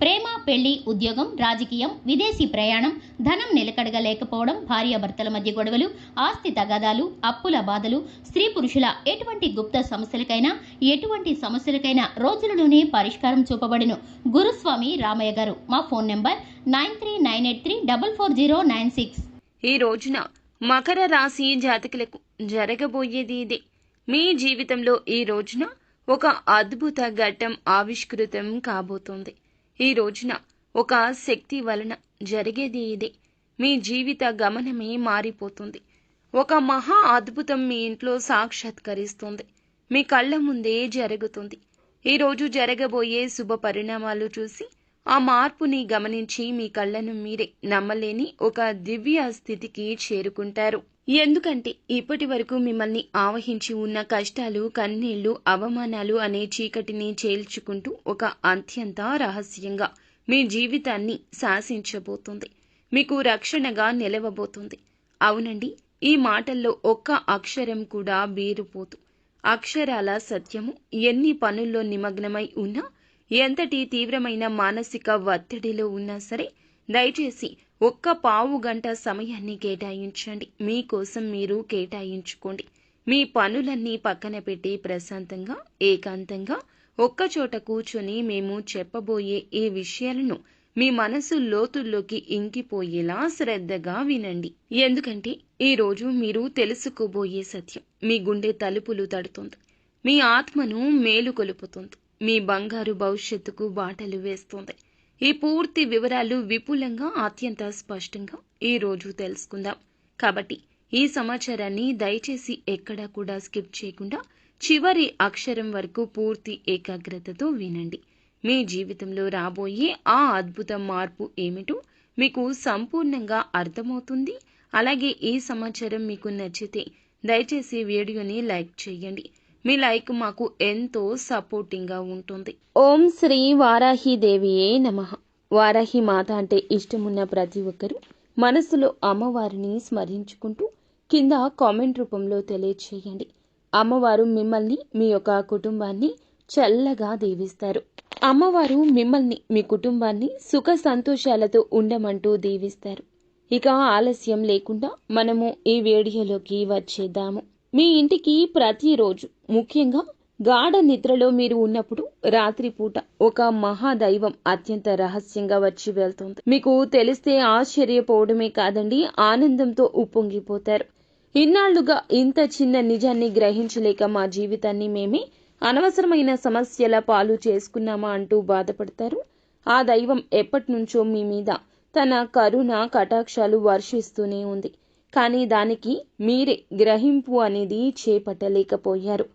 ప్రేమ పెళ్ళి ఉద్యోగం రాజకీయం విదేశీ ప్రయాణం ధనం నిలకడగా లేకపోవడం భార్యాభర్తల మధ్య గొడవలు ఆస్తి తగాదాలు అప్పుల బాధలు స్త్రీ పురుషుల ఎటువంటి గుప్త సమస్యలకైనా ఎటువంటి సమస్యలకైనా రోజులలోనే పరిష్కారం చూపబడును. గురుస్వామి రామయ్య గారు మా phone number nine three nine eight three double four zero nine six. ఈ రోజున మకర రాశి జాతకులకు జరగబోయేది ఇదే. మీ జీవితంలో ఈ రోజున ఒక అద్భుత ఘట్టం ఆవిష్కృతం కాబోతోంది. ఈ రోజున ఒక శక్తి వలన జరిగేది ఇదే. మీ జీవిత గమనమే మారిపోతుంది. ఒక మహా అద్భుతం మీ ఇంట్లో సాక్షాత్కరిస్తుంది. మీ కళ్ళ ముందే జరుగుతుంది. ఈరోజు జరగబోయే శుభ పరిణామాలు చూసి ఆ మార్పుని గమనించి మీ కళ్ళను మీరే నమ్మలేని ఒక దివ్య స్థితికి చేరుకుంటారు. ఎందుకంటే ఇప్పటి వరకు మిమ్మల్ని ఆవహించి ఉన్న కష్టాలు కన్నీళ్ళు అవమానాలు అనే చీకటిని చేల్చుకుంటూ ఒక అత్యంత రహస్యంగా మీ జీవితాన్ని శాసించబోతుంది. మీకు రక్షణగా నిలవబోతుంది. అవునండి ఈ మాటల్లో ఒక్క అక్షరం కూడా బీరుపోతూ అక్షరాల సత్యము ఎన్ని పనుల్లో నిమగ్నమై ఉన్నా ఎంతటి తీవ్రమైన మానసిక ఒత్తిడిలో ఉన్నా సరే దయచేసి ఒక్క పావు గంట సమయాన్ని కేటాయించండి. మీకోసం మీరు కేటాయించుకోండి. మీ పనులన్నీ పక్కన పెట్టి ప్రశాంతంగా ఏకాంతంగా ఒక్కచోట కూర్చొని మేము చెప్పబోయే ఈ విషయాలను మీ మనసు లోతుల్లోకి ఇంకిపోయేలా శ్రద్ధగా వినండి. ఎందుకంటే ఈరోజు మీరు తెలుసుకోబోయే సత్యం మీ గుండె తలుపులు తడుతుంది. మీ ఆత్మను మేలు కొలుపుతుంది. మీ బంగారు భవిష్యత్తుకు బాటలు వేస్తుంది. ఈ పూర్తి వివరాలు విపులంగా అత్యంత స్పష్టంగా ఈ రోజు తెలుసుకుందాం. కాబట్టి ఈ సమాచారాన్ని దయచేసి ఎక్కడా కూడా స్కిప్ చేయకుండా చివరి అక్షరం వరకు పూర్తి ఏకాగ్రతతో వినండి. మీ జీవితంలో రాబోయే ఆ అద్భుత మార్పు ఏమిటో మీకు సంపూర్ణంగా అర్థమవుతుంది. అలాగే ఈ సమాచారం మీకు నచ్చితే దయచేసి వీడియోని లైక్ చేయండి. మీ లైక్ మాకు ఎంతో సపోర్టింగ్గా ఉంటుంది. ఓం శ్రీ వారాహి దేవియే నమ. వారాహి మాత అంటే ఇష్టమున్న ప్రతి ఒక్కరూ మనసులో అమ్మవారిని స్మరించుకుంటూ కింద కామెంట్ రూపంలో తెలియచేయండి. అమ్మవారు మిమ్మల్ని మీ యొక్క కుటుంబాన్ని చల్లగా దీవిస్తారు. అమ్మవారు మిమ్మల్ని మీ కుటుంబాన్ని సుఖ సంతోషాలతో ఉండమంటూ దీవిస్తారు. ఇక ఆలస్యం లేకుండా మనము ఈ వీడియోలోకి వచ్చేద్దాము. మీ ఇంటికి ప్రతిరోజు ముఖ్యంగా గాఢ నిద్రలో మీరు ఉన్నప్పుడు రాత్రిపూట ఒక మహాదైవం అత్యంత రహస్యంగా వచ్చి వెళ్తుంది. మీకు తెలిస్తే ఆశ్చర్యపోవడమే కాదండి ఆనందంతో ఉప్పొంగిపోతారు. ఇన్నాళ్ళుగా ఇంత చిన్న నిజాన్ని గ్రహించలేక మా జీవితాన్ని మేమే అనవసరమైన సమస్యల పాలు చేసుకున్నామా అంటూ బాధపడతారు. ఆ దైవం ఎప్పటి నుంచో మీ మీద తన కరుణ కటాక్షాలు వర్షిస్తూనే ఉంది. కానీ దానికి మీరే గ్రహింపు అనేది చేపట్టలేకపోయారు.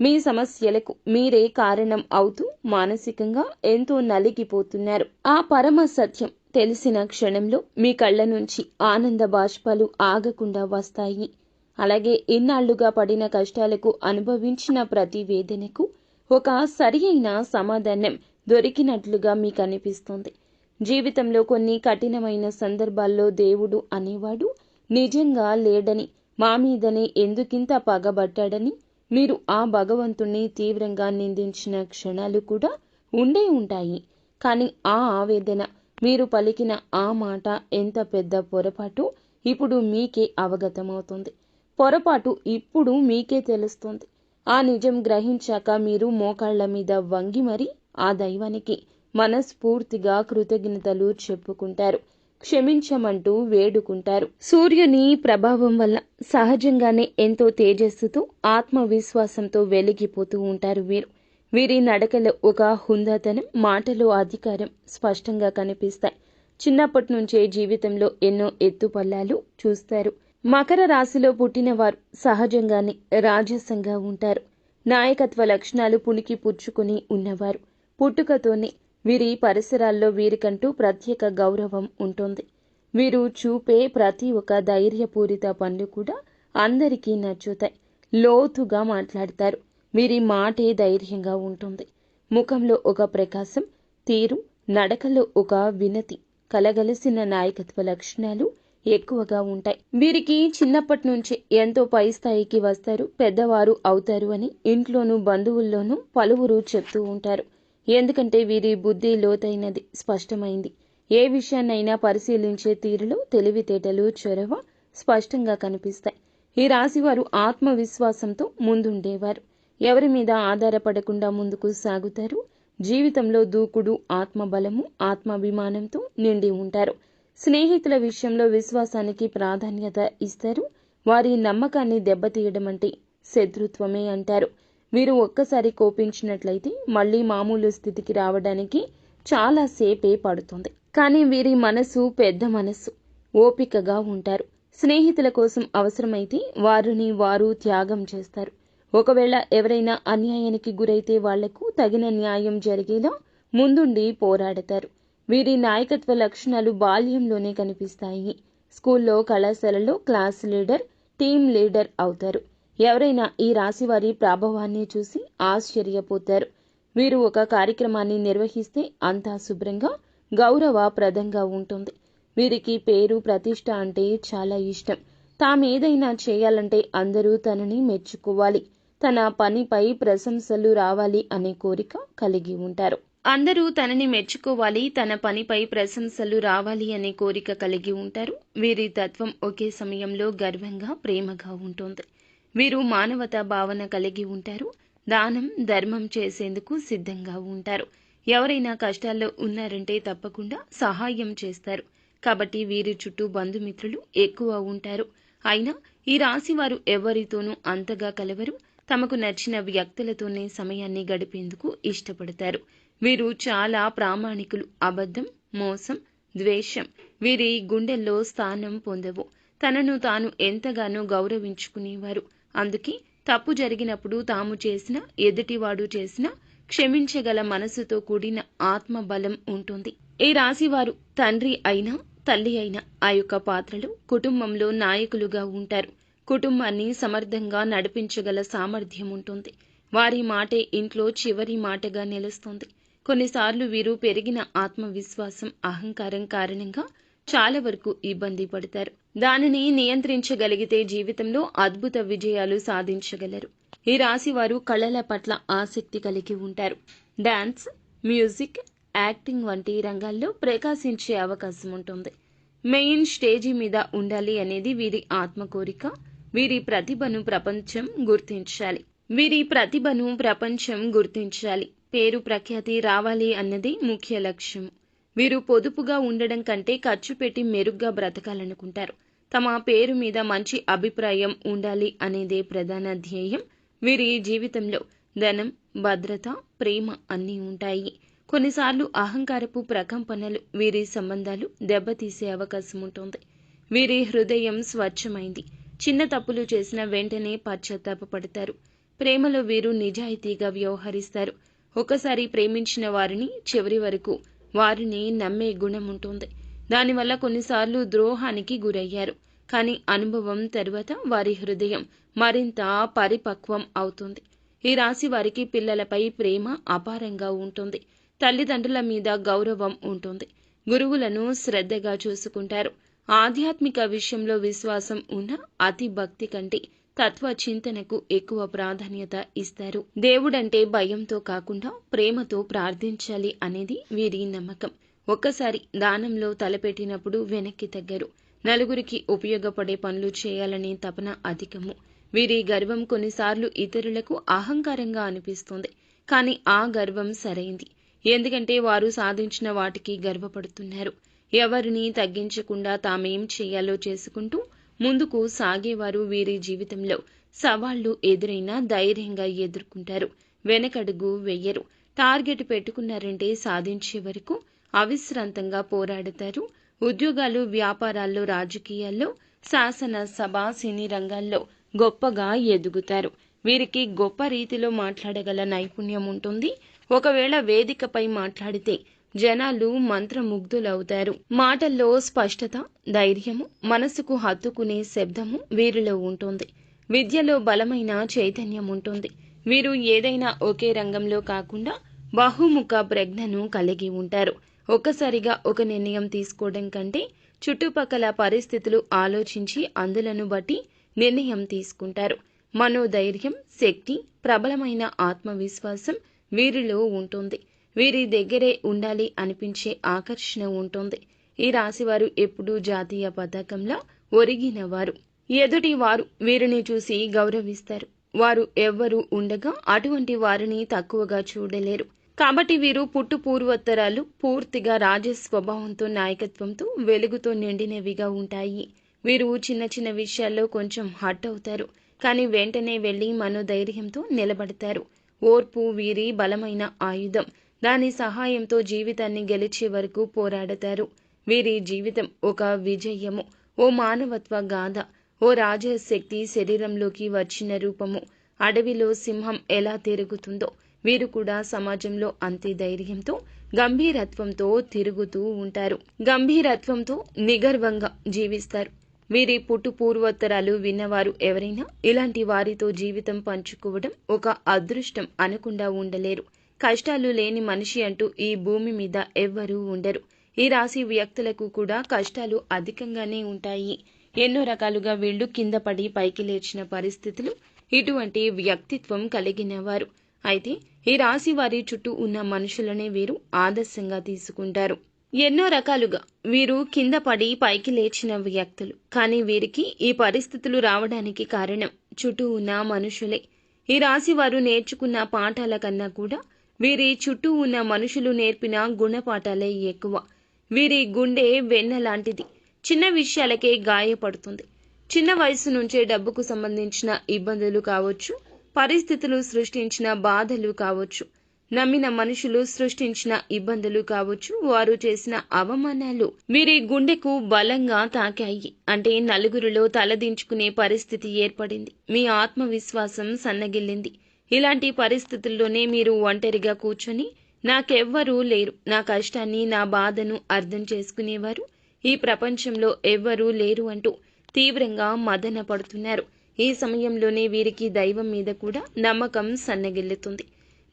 మీ సమస్యలకు మీరే కారణం అవుతూ మానసికంగా ఎంతో నలిగిపోతున్నారు. ఆ పరమ సత్యం తెలిసిన క్షణంలో మీ కళ్ళ నుంచి ఆనంద బాష్పాలు ఆగకుండా వస్తాయి. అలాగే ఇన్నాళ్ళుగా పడిన కష్టాలకు అనుభవించిన ప్రతి వేదనకు ఒక సరి అయిన సమాధానం దొరికినట్లుగా మీకు అనిపిస్తుంది. జీవితంలో కొన్ని కఠినమైన సందర్భాల్లో దేవుడు అనేవాడు నిజంగా లేడని మా మీదనే ఎందుకింత పగబట్టాడని మీరు ఆ భగవంతుణ్ణి తీవ్రంగా నిందించిన క్షణాలు కూడా ఉండే ఉంటాయి. కానీ ఆ ఆవేదన మీరు పలికిన ఆ మాట ఎంత పెద్ద పొరపాటు? ఇప్పుడు మీకే అవగతమవుతుంది. పొరపాటు ఇప్పుడు మీకే తెలుస్తుంది. ఆ నిజం గ్రహించాక మీరు మోకాళ్ళ మీద వంగి మరి ఆ దైవానికి మనస్ఫూర్తిగా కృతజ్ఞతలు చెప్పుకుంటారు. క్షమించమంటూ వేడుకుంటారు. సూర్యుని ప్రభావం వల్ల సహజంగానే ఎంతో తేజస్సుతో ఆత్మవిశ్వాసంతో వెలిగిపోతూ ఉంటారు వీరు. వీరి నడకలో ఒక హుందాతనం మాటలో అధికారం స్పష్టంగా కనిపిస్తాయి. చిన్నప్పటి నుంచే జీవితంలో ఎన్నో ఎత్తుపల్లాలు చూస్తారు. మకర రాశిలో పుట్టిన వారు సహజంగానే రాజసంగా ఉంటారు. నాయకత్వ లక్షణాలు పుణికి పుచ్చుకుని ఉన్నవారు. పుట్టుకతోనే వీరి పరిసరాల్లో వీరికంటూ ప్రత్యేక గౌరవం ఉంటుంది. వీరు చూపే ప్రతి ఒక్క ధైర్యపూరిత పనులు కూడా అందరికీ నచ్చుతాయి. లోతుగా మాట్లాడతారు. వీరి మాటే ధైర్యంగా ఉంటుంది. ముఖంలో ఒక ప్రకాశం తీరు నడకలో ఒక వినతి కలగలిసిన నాయకత్వ లక్షణాలు ఎక్కువగా ఉంటాయి. వీరికి చిన్నప్పటి నుంచి ఎంతో పై స్థాయికి వస్తారు పెద్దవారు అవుతారు అని ఇంట్లోనూ బంధువుల్లోనూ పలువురు చెప్తూ ఉంటారు. ఎందుకంటే వీరి బుద్ధి లోతైనది స్పష్టమైంది. ఏ విషయాన్నైనా పరిశీలించే తీరులో తెలివితేటలు చొరవ స్పష్టంగా కనిపిస్తాయి. ఈ రాశివారు ఆత్మవిశ్వాసంతో ముందుండేవారు. ఎవరి మీద ఆధారపడకుండా ముందుకు సాగుతారు. జీవితంలో దూకుడు ఆత్మబలము ఆత్మాభిమానంతో నిండి ఉంటారు. స్నేహితుల విషయంలో విశ్వాసానికి ప్రాధాన్యత ఇస్తారు. వారి నమ్మకాన్ని దెబ్బతీయడం అంటే శత్రుత్వమే అంటారు. వీరు ఒక్కసారి కోపించినట్లయితే మళ్ళీ మామూలు స్థితికి రావడానికి చాలాసేపే పడుతుంది. కానీ వీరి మనసు పెద్ద మనస్సు ఓపికగా ఉంటారు. స్నేహితుల కోసం అవసరమైతే వారిని వారు త్యాగం చేస్తారు. ఒకవేళ ఎవరైనా అన్యాయానికి గురైతే వాళ్ళకు తగిన న్యాయం జరిగేలా ముందుండి పోరాడతారు. వీరి నాయకత్వ లక్షణాలు బాల్యంలోనే కనిపిస్తాయి. స్కూల్లో కళాశాలలో క్లాస్ లీడర్ టీం లీడర్ అవుతారు. ఎవరైనా ఈ రాశి వారి చూసి ఆశ్చర్యపోతారు. వీరు ఒక కార్యక్రమాన్ని నిర్వహిస్తే అంతా శుభ్రంగా గౌరవప్రదంగా ఉంటుంది. వీరికి పేరు ప్రతిష్ట అంటే చాలా ఇష్టం. తామేదైనా చేయాలంటే అందరూ తనని మెచ్చుకోవాలి. తన పనిపై ప్రశంసలు రావాలి అనే కోరిక కలిగి ఉంటారు. అందరూ తనని మెచ్చుకోవాలి తన పనిపై ప్రశంసలు రావాలి అనే కోరిక కలిగి ఉంటారు. వీరి తత్వం ఒకే సమయంలో గర్వంగా ప్రేమగా ఉంటుంది. వీరు మానవతా భావన కలిగి ఉంటారు దానం ధర్మం చేసేందుకు సిద్ధంగా ఉంటారు. ఎవరైనా కష్టాల్లో ఉన్నారంటే తప్పకుండా సహాయం చేస్తారు. కాబట్టి వీరి చుట్టూ బంధుమిత్రులు ఎక్కువ ఉంటారు. అయినా ఈ రాశి వారు ఎవరితోనూ అంతగా కలవరు. తమకు నచ్చిన వ్యక్తులతోనే సమయాన్ని గడిపేందుకు ఇష్టపడతారు. వీరు చాలా ప్రామాణికులు. అబద్ధం మోసం ద్వేషం వీరి గుండెల్లో స్థానం పొందవు. తనను తాను ఎంతగానో గౌరవించుకునేవారు. అందుకే తప్పు జరిగినప్పుడు తాము చేసిన ఎదుటివాడు చేసిన క్షమించగల మనసుతో కూడిన ఆత్మబలం ఉంటుంది. ఈ రాశివారు తండ్రి అయినా తల్లి అయినా ఆ యొక్క పాత్రలు కుటుంబంలో నాయకులుగా ఉంటారు. కుటుంబాన్ని సమర్థంగా నడిపించగల సామర్థ్యం ఉంటుంది. వారి మాటే ఇంట్లో చివరి మాటగా నిలుస్తుంది. కొన్నిసార్లు వీరు పెరిగిన ఆత్మవిశ్వాసం అహంకారం కారణంగా చాలా వరకు ఇబ్బంది పడతారు. దానిని నియంత్రించగలిగితే జీవితంలో అద్భుత విజయాలు సాధించగలరు. ఈ రాశి వారు కళల పట్ల ఆసక్తి కలిగి ఉంటారు. డాన్స్ మ్యూజిక్ యాక్టింగ్ వంటి రంగాల్లో ప్రకాశించే అవకాశం ఉంటుంది. మెయిన్ స్టేజీ మీద ఉండాలి అనేది వీరి ఆత్మ కోరిక వీరి ప్రతిభను ప్రపంచం గుర్తించాలి. వీరి ప్రతిభను ప్రపంచం గుర్తించాలి. పేరు ప్రఖ్యాతి రావాలి అన్నది ముఖ్య లక్ష్యం. వీరు పొదుపుగా ఉండడం కంటే ఖర్చు పెట్టి మెరుగ్గా బ్రతకాలనుకుంటారు. తమ పేరు మీద మంచి అభిప్రాయం ఉండాలి అనేదే ప్రధాన ధ్యేయం. వీరి జీవితంలో ధనం భద్రత ప్రేమ అన్నీ ఉంటాయి. కొన్నిసార్లు అహంకారపు ప్రకంపనలు వీరి సంబంధాలు దెబ్బతీసే అవకాశం ఉంటుంది. వీరి హృదయం స్వచ్ఛమైంది. చిన్న తప్పులు చేసిన వెంటనే పశ్చాత్తాపపడతారు. ప్రేమలో వీరు నిజాయితీగా వ్యవహరిస్తారు. ఒకసారి ప్రేమించిన వారిని చివరి వరకు వారిని నమ్మే గుణం ఉంటుంది. దానివల్ల కొన్నిసార్లు ద్రోహానికి గురయ్యారు. కానీ అనుభవం తరువాత వారి హృదయం మరింత పరిపక్వం అవుతుంది. ఈ రాశి వారికి పిల్లలపై ప్రేమ అపారంగా ఉంటుంది. తల్లిదండ్రుల మీద గౌరవం ఉంటుంది. గురువులను శ్రద్ధగా చూసుకుంటారు. ఆధ్యాత్మిక విషయంలో విశ్వాసం ఉన్న అతి భక్తి కంటే తత్వ చింతనకు ఎక్కువ ప్రాధాన్యత ఇస్తారు. దేవుడంటే భయంతో కాకుండా ప్రేమతో ప్రార్థించాలి అనేది వీరి నమ్మకం. ఒక్కసారి దానంలో తలపెట్టినప్పుడు వెనక్కి తగ్గరు. నలుగురికి ఉపయోగపడే పనులు చేయాలనే తపన అధికము. వీరి గర్వం కొన్నిసార్లు ఇతరులకు అహంకారంగా అనిపిస్తుంది. కానీ ఆ గర్వం సరైంది. ఎందుకంటే వారు సాధించిన వాటికి గర్వపడుతున్నారు. ఎవరిని తగ్గించకుండా తామేం చేయాలో చేసుకుంటూ ముందుకు సాగేవారు వీరి జీవితంలో. సవాళ్ళు ఎదురైనా ధైర్యంగా ఎదుర్కొంటారు. వెనకడుగు వెయ్యరు టార్గెట్ పెట్టుకున్నారంటే సాధించే వరకు అవిశ్రాంతంగా పోరాడతారు. ఉద్యోగాలు వ్యాపారాల్లో రాజకీయాల్లో శాసన సభ సినీ రంగాల్లో గొప్పగా ఎదుగుతారు. వీరికి గొప్ప రీతిలో మాట్లాడగల నైపుణ్యం ఉంటుంది. ఒకవేళ వేదికపై మాట్లాడితే జనాలు మంత్రముగ్ధులవుతారు. మాటల్లో స్పష్టత ధైర్యము మనసుకు హత్తుకునే శబ్దము వీరిలో ఉంటుంది. విద్యలో బలమైన చైతన్యం ఉంటుంది వీరు ఏదైనా ఒకే రంగంలో కాకుండా బహుముఖ ప్రజ్ఞను కలిగి ఉంటారు. ఒక్కసారిగా ఒక నిర్ణయం తీసుకోవడం కంటే చుట్టుపక్కల పరిస్థితులు ఆలోచించి అందులను బట్టి నిర్ణయం తీసుకుంటారు. మనోధైర్యం శక్తి ప్రబలమైన ఆత్మవిశ్వాసం వీరిలో ఉంటుంది. వీరి దగ్గరే ఉండాలి అనిపించే ఆకర్షణ ఉంటుంది. ఈ రాశివారు ఎప్పుడూ జాతీయ పతాకంలా ఒరిగినవారు. ఎదుటి వారు వీరిని చూసి గౌరవిస్తారు. వారు ఎవ్వరూ ఉండగా అటువంటి వారిని తక్కువగా చూడలేరు. కాబట్టి వీరు పుట్టు పూర్వోత్తరాలు పూర్తిగా రాజ స్వభావంతో నాయకత్వంతో వెలుగుతో నిండినవిగా ఉంటాయి. వీరు చిన్న చిన్న విషయాల్లో కొంచెం హట్ అవుతారు. కానీ వెంటనే వెళ్ళి మనోధైర్యంతో నిలబడతారు. ఓర్పు వీరి బలమైన ఆయుధం. దాని సహాయంతో జీవితాన్ని గెలిచే వరకు పోరాడతారు. వీరి జీవితం ఒక విజయము ఓ మానవత్వ గాథ ఓ రాజశక్తి శరీరంలోకి వచ్చిన రూపము. అడవిలో సింహం ఎలా తిరుగుతుందో వీరు కూడా సమాజంలో అంతే ధైర్యంతో గంభీరత్వంతో తిరుగుతూ ఉంటారు. గంభీరత్వంతో నిగర్వంగా జీవిస్తారు. వీరి పుట్టు పూర్వోత్తరాలు విన్నవారు ఎవరైనా ఇలాంటి వారితో జీవితం పంచుకోవడం ఒక అదృష్టం అనకుండా ఉండలేరు. కష్టాలు లేని మనిషి అంటూ ఈ భూమి మీద ఎవ్వరూ ఉండరు. ఈ రాశి వ్యక్తులకు కూడా కష్టాలు అధికంగానే ఉంటాయి. ఎన్నో రకాలుగా వీళ్ళు కింద పడి పైకి లేచిన పరిస్థితులు ఇటువంటి వ్యక్తిత్వం కలిగిన వారు అయితే ఈ రాశి వారి చుట్టూ ఉన్న మనుషులనే వీరు ఆదర్శంగా తీసుకుంటారు. ఎన్నో రకాలుగా వీరు కింద పడి పైకి లేచిన వ్యక్తులు. కానీ వీరికి ఈ పరిస్థితులు రావడానికి కారణం చుట్టూ ఉన్న మనుషులే. ఈ రాశి వారు నేర్చుకున్న పాఠాల కన్నా కూడా వీరి చుట్టూ ఉన్న మనుషులు నేర్పిన గుణపాఠాలే ఎక్కువ. వీరి గుండె వెన్న లాంటిది. చిన్న విషయాలకే గాయపడుతుంది. చిన్న వయసు నుంచే డబ్బుకు సంబంధించిన ఇబ్బందులు కావచ్చు పరిస్థితులు సృష్టించిన బాధలు కావచ్చు నమ్మిన మనుషులు సృష్టించిన ఇబ్బందులు కావచ్చు వారు చేసిన అవమానాలు వీరి గుండెకు బలంగా తాకాయి. అంటే నలుగురిలో తలదించుకునే పరిస్థితి ఏర్పడింది. మీ ఆత్మవిశ్వాసం సన్నగిల్లింది. ఇలాంటి పరిస్థితుల్లోనే మీరు ఒంటరిగా కూర్చొని నాకెవ్వరూ లేరు. నా కష్టాన్ని నా బాధను అర్థం చేసుకునేవారు. ఈ ప్రపంచంలో ఎవ్వరూ లేరు అంటూ తీవ్రంగా మదన పడుతున్నారు ఈ సమయంలోనే వీరికి దైవం మీద కూడా నమ్మకం సన్నగిల్లుతుంది.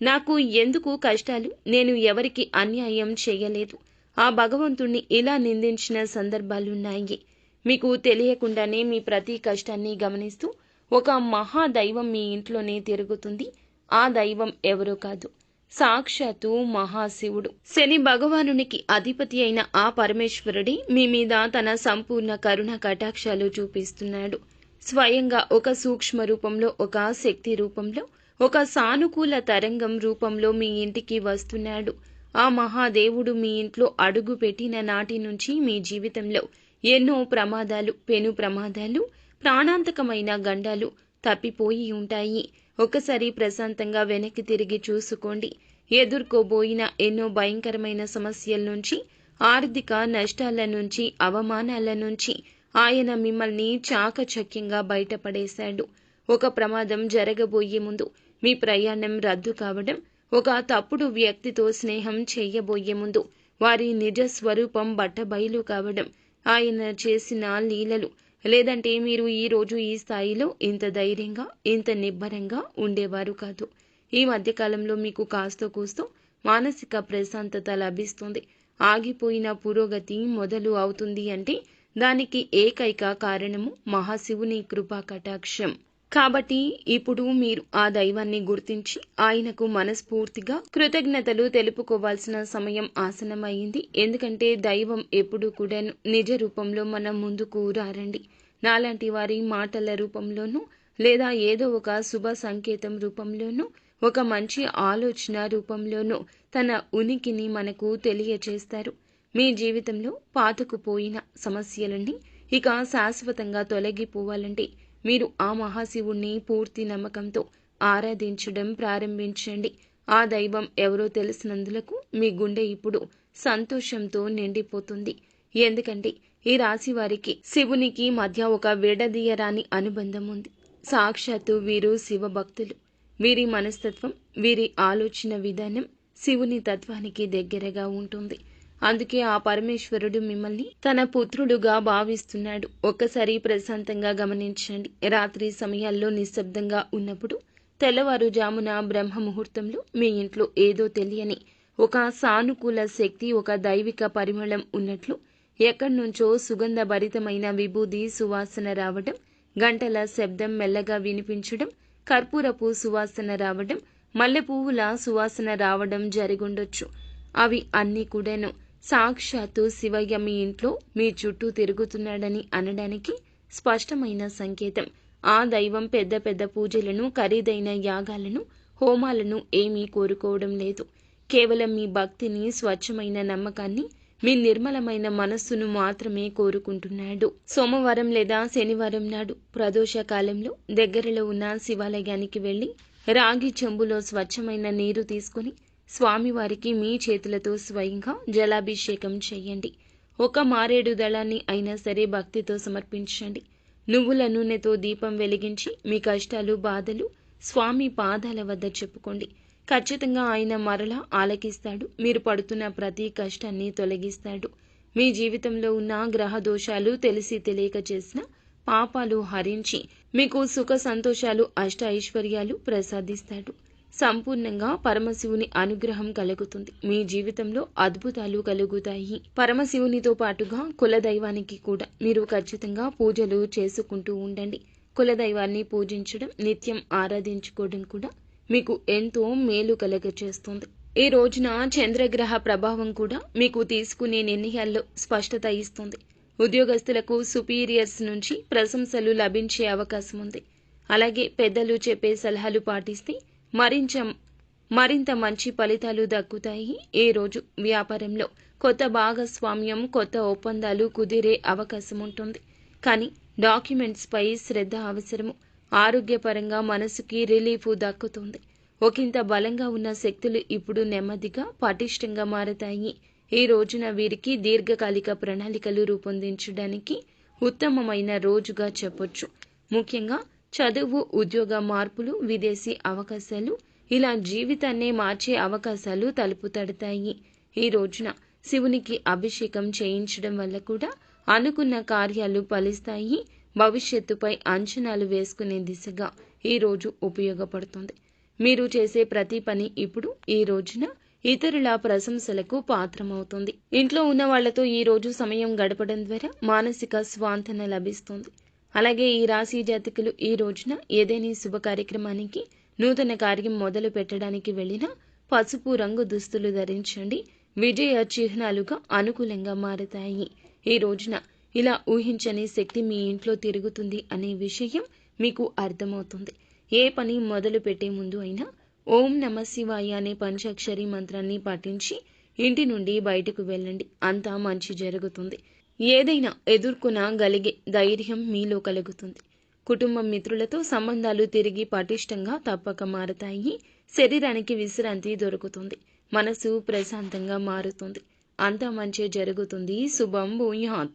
నాకు ఎందుకు కష్టాలు? నేను ఎవరికి అన్యాయం చేయలేదు. ఆ భగవంతుణ్ణి ఇలా నిందించిన సందర్భాలున్నాయి. మీకు తెలియకుండానే మీ ప్రతి కష్టాన్ని గమనిస్తూ ఒక మహాదైవం మీ ఇంట్లోనే తిరుగుతుంది. ఆ దైవం ఎవరో కాదు. సాక్షాత్తు మహాశివుడు. శని భగవానునికి అధిపతి అయిన ఆ పరమేశ్వరుడి మీ మీద తన సంపూర్ణ కరుణ కటాక్షాలు చూపిస్తున్నాడు. స్వయంగా ఒక సూక్ష్మ రూపంలో ఒక శక్తి రూపంలో ఒక సానుకూల తరంగం రూపంలో మీ ఇంటికి వస్తున్నాడు. ఆ మహాదేవుడు మీ ఇంట్లో అడుగు పెట్టిన నాటి నుంచి మీ జీవితంలో ఎన్నో ప్రమాదాలు పెను ప్రమాదాలు ప్రాణాంతకమైన గండాలు తప్పిపోయి ఉంటాయి. ఒకసారి ప్రశాంతంగా వెనక్కి తిరిగి చూసుకోండి. ఎదుర్కోబోయిన ఎన్నో భయంకరమైన సమస్యల నుంచి ఆర్థిక నష్టాల నుంచి అవమానాల నుంచి ఆయన మిమ్మల్ని చాకచక్యంగా బయటపడేశాడు. ఒక ప్రమాదం జరగబోయే ముందు మీ ప్రయాణం రద్దు కావడం ఒక తప్పుడు వ్యక్తితో స్నేహం చేయబోయే ముందు వారి నిజ స్వరూపం బట్టబయలు కావడం ఆయన చేసిన లీలలు లేదంటే మీరు ఈ రోజు ఈ స్థాయిలో ఇంత ధైర్యంగా ఇంత నిబ్బరంగా ఉండేవారు కాదు. ఈ మధ్యకాలంలో మీకు కాస్తో కూస్తూ మానసిక ప్రశాంతత లభిస్తుంది. ఆగిపోయిన పురోగతి మొదలు అవుతుంది అంటే దానికి ఏకైక కారణము మహాశివుని కృపా కటాక్షం కాబట్టి ఇప్పుడు మీరు ఆ దైవాన్ని గుర్తించి ఆయనకు మనస్ఫూర్తిగా కృతజ్ఞతలు తెలుపుకోవాల్సిన సమయం ఆసనమైంది ఎందుకంటే దైవం ఎప్పుడు కూడా నిజ రూపంలో మన ముందుకు రారండి. నాలాంటి వారి మాటల రూపంలోనూ లేదా ఏదో ఒక శుభ సంకేతం రూపంలోనూ ఒక మంచి ఆలోచన రూపంలోనూ తన ఉనికిని మనకు తెలియచేస్తారు. మీ జీవితంలో పాతుకుపోయిన సమస్యలన్నీ ఇక శాశ్వతంగా తొలగిపోవాలంటే మీరు ఆ మహాశివుణ్ణి పూర్తి నమ్మకంతో ఆరాధించడం ప్రారంభించండి. ఆ దైవం ఎవరో తెలిసినందులకు మీ గుండె ఇప్పుడు సంతోషంతో నిండిపోతుంది. ఎందుకంటే ఈ రాశి వారికి శివునికి మధ్య ఒక విడదీయరాని అనుబంధం ఉంది. సాక్షాత్తు వీరు శివభక్తులు. వీరి మనస్తత్వం వీరి ఆలోచన విధానం శివుని తత్వానికి దగ్గరగా ఉంటుంది. అందుకే ఆ పరమేశ్వరుడు మిమ్మల్ని తన పుత్రుడుగా భావిస్తున్నాడు. ఒక్కసారి ప్రశాంతంగా గమనించండి. రాత్రి సమయాల్లో నిశ్శబ్దంగా ఉన్నప్పుడు తెల్లవారుజామున బ్రహ్మ ముహూర్తంలో మీ ఇంట్లో ఏదో తెలియని ఒక సానుకూల శక్తి ఒక దైవిక పరిమళం ఉన్నట్లు ఎక్కడి నుంచో సుగంధభరితమైన విభూది సువాసన రావడం గంటల శబ్దం మెల్లగా వినిపించడం కర్పూరపు సువాసన రావడం మల్లెపువ్వుల సువాసన రావడం జరిగుండొచ్చు. అవి అన్నీ కూడాను సాక్షాత్తు శివయ్య మీ ఇంట్లో మీ చుట్టూ తిరుగుతున్నాడని అనడానికి స్పష్టమైన సంకేతం. ఆ దైవం పెద్ద పెద్ద పూజలను ఖరీదైన యాగాలను హోమాలను ఏమీ కోరుకోవడం లేదు. కేవలం మీ భక్తిని స్వచ్ఛమైన నమ్మకాన్ని మీ నిర్మలమైన మనస్సును మాత్రమే కోరుకుంటున్నాడు. సోమవారం లేదా శనివారం నాడు ప్రదోష కాలంలో దగ్గరలో ఉన్న శివాలయానికి వెళ్ళి రాగి చెంబులో స్వచ్ఛమైన నీరు తీసుకుని స్వామివారికి మీ చేతులతో స్వయంగా జలాభిషేకం చేయండి. ఒక మారేడు దళాన్ని అయినా సరే భక్తితో సమర్పించండి. నువ్వుల నూనెతో దీపం వెలిగించి మీ కష్టాలు బాధలు స్వామి పాదాల వద్ద చెప్పుకోండి. ఖచ్చితంగా ఆయన మరలా ఆలకిస్తాడు. మీరు పడుతున్న ప్రతి కష్టాన్ని తొలగిస్తాడు. మీ జీవితంలో ఉన్న గ్రహ దోషాలు తెలిసి తెలియక చేసిన పాపాలు హరించి మీకు సుఖ సంతోషాలు అష్ట ఐశ్వర్యాలు ప్రసాదిస్తాడు. సంపూర్ణంగా పరమశివుని అనుగ్రహం కలుగుతుంది. మీ జీవితంలో అద్భుతాలు కలుగుతాయి. పరమశివునితో పాటుగా కులదైవానికి కూడా మీరు ఖచ్చితంగా పూజలు చేసుకుంటూ ఉండండి. కులదైవాన్ని పూజించడం నిత్యం ఆరాధించుకోవడం కూడా మీకు ఎంతో మేలు కలగచేస్తుంది. ఈ రోజున చంద్రగ్రహ ప్రభావం కూడా మీకు తీసుకునే నిర్ణయాల్లో స్పష్టత ఇస్తుంది. ఉద్యోగస్తులకు సుపీరియర్స్ నుంచి ప్రశంసలు లభించే అవకాశం ఉంది. అలాగే పెద్దలు చెప్పే సలహాలు పాటిస్తే మరింత మరింత మంచి ఫలితాలు దక్కుతాయి. ఈ రోజు వ్యాపారంలో కొత్త భాగస్వామ్యం కొత్త ఒప్పందాలు కుదిరే అవకాశం ఉంటుంది. కానీ డాక్యుమెంట్స్పై శ్రద్ధ అవసరము. ఆరోగ్యపరంగా మనసుకి రిలీఫ్ దక్కుతుంది. ఒకంత బలంగా ఉన్న శక్తులు ఇప్పుడు నెమ్మదిగా పటిష్టంగా మారతాయి. ఈ రోజున వీరికి దీర్ఘకాలిక ప్రణాళికలు రూపొందించడానికి ఉత్తమమైన రోజుగా చెప్పొచ్చు. ముఖ్యంగా చదువు ఉద్యోగ మార్పులు విదేశీ అవకాశాలు ఇలా జీవితాన్నే మార్చే అవకాశాలు తలుపు తడతాయి. ఈ రోజున శివునికి అభిషేకం చేయించడం వల్ల కూడా అనుకున్న కార్యాలు ఫలిస్తాయి. భవిష్యత్తుపై అంచనాలు వేసుకునే దిశగా ఈ రోజు ఉపయోగపడుతుంది. మీరు చేసే ప్రతి పని ఇప్పుడు ఈ రోజున ఇతరుల ప్రశంసలకు పాత్రమవుతుంది. ఇంట్లో ఉన్న వాళ్ళతో ఈ రోజు సమయం గడపడం ద్వారా మానసిక స్వాంతన లభిస్తుంది. అలాగే ఈ రాశి జాతకులు ఈ రోజున ఏదైనా శుభ కార్యక్రమానికి నూతన కార్యం మొదలు పెట్టడానికి వెళ్ళిన పసుపు రంగు దుస్తులు ధరించండి. విజయ చిహ్నాలుగా అనుకూలంగా మారతాయి. ఈ రోజున ఇలా ఊహించని శక్తి మీ ఇంట్లో తిరుగుతుంది అనే విషయం మీకు అర్థమవుతుంది. ఏ పని మొదలు పెట్టే ముందు అయినా ఓం నమ శివాయ అనే పంచాక్షరి మంత్రాన్ని పాటించి ఇంటి నుండి బయటకు వెళ్ళండి. అంతా మంచి జరుగుతుంది. ఏదైనా ఎదుర్కొనగలిగే ధైర్యం మీలో కలుగుతుంది. కుటుంబం మిత్రులతో సంబంధాలు తిరిగి పటిష్టంగా తప్పక మారతాయి. శరీరానికి విశ్రాంతి దొరుకుతుంది. మనసు ప్రశాంతంగా మారుతుంది. అంత మంచి జరుగుతుంది. శుభం భూయాత్.